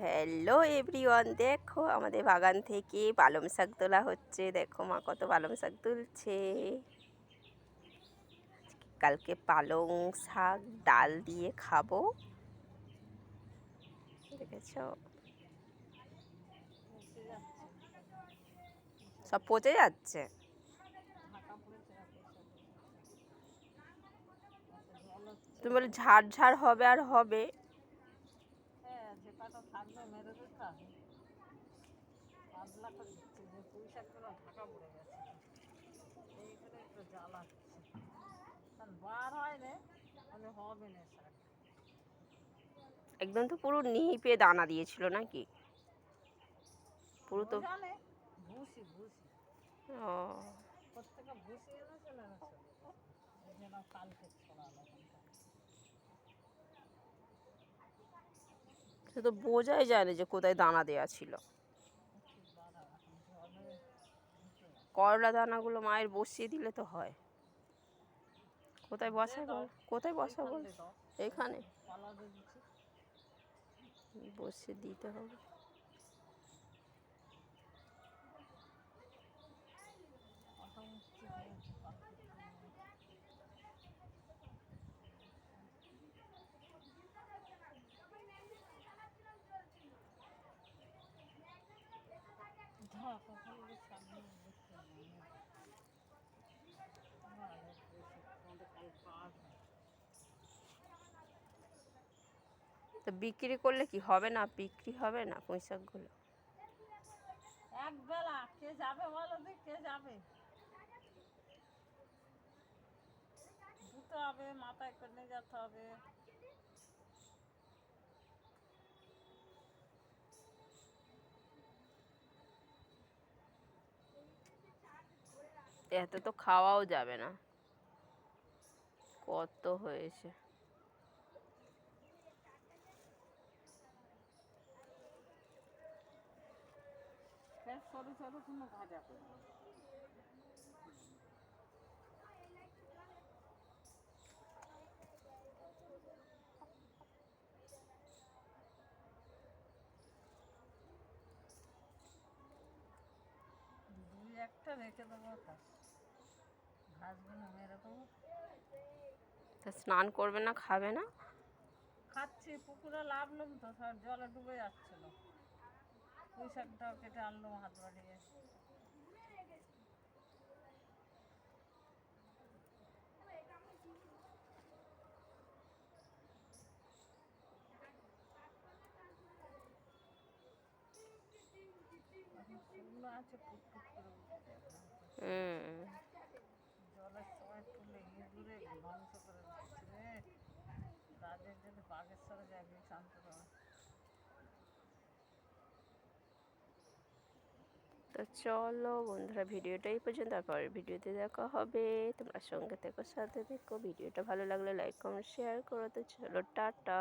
Hello everyone দেখো আমাদের বাগান থেকে পালং শাক তোলা হচ্ছে। দেখো মা কত পালং শাক তুলছে। কালকে পালং শাক, ডাল দিয়ে খাব। দেখেছ? সব পচে যাচ্ছে? তুমি বলে ঝাড় ঝাড় হবে আর হবে। হ্যাঁ যে কটা থাকবে মেরে দিতে হবে পাতলা করে দিচ্ছে যে ঢাকা পড়ে গেছে। এইখানে একটু জ্বালাচ্ছে কারণ বার হয় রে তাহলে হবে না শাক একদম তো পুরো নিপে দানা দিয়েছিল নাকি? পুরো তো ভুসি ভুসি। ও। ভুসি কালকে ছড়ালো। সে তো বোঝাই যায় না যে কোথায় দানা দেওয়া ছিল। করলা দানাগুলো মায়ের বসিয়ে দিলে তো হয়। কোথায় বসা বল? কোথায় বসা বল? এখানে। বসিয়ে দিতে হবে। তো বিক্রি করলে কি হবে না? বিক্রি হবে না পুঁই শাকগুলো এক বেলা কে যাবে বলো দি কে যাবে? ধুতে হবে মাথায় করে নিয়ে যেতে হবে। এত তো খাওয়াও যাবে না। কত হয়েছে? করব একটা রেখে দেবো তো স্নান করবে না খাবে না? খাচ্ছি পুকুরে লাভলাম তো সব জলে ডুবে যাচ্ছিল। পুঁই শাকটাও কেটে আনলাম হাত বাড়িয়ে। হুম। তুলে ধ্বংস করে দিচ্ছে রে। রাজের যদি বাগেশ্বরে যায় বেশ শান্ত তো চলো বন্ধুরা, ভিডিওটা এই পর্যন্ত। তারপরের ভিডিওতে দেখা হবে। তোমরা সঙ্গে থেকো, সাথে থেকো। ভিডিওটা ভালো লাগলে লাইক কমেন্ট শেয়ার করো। তো চলো, টাটা।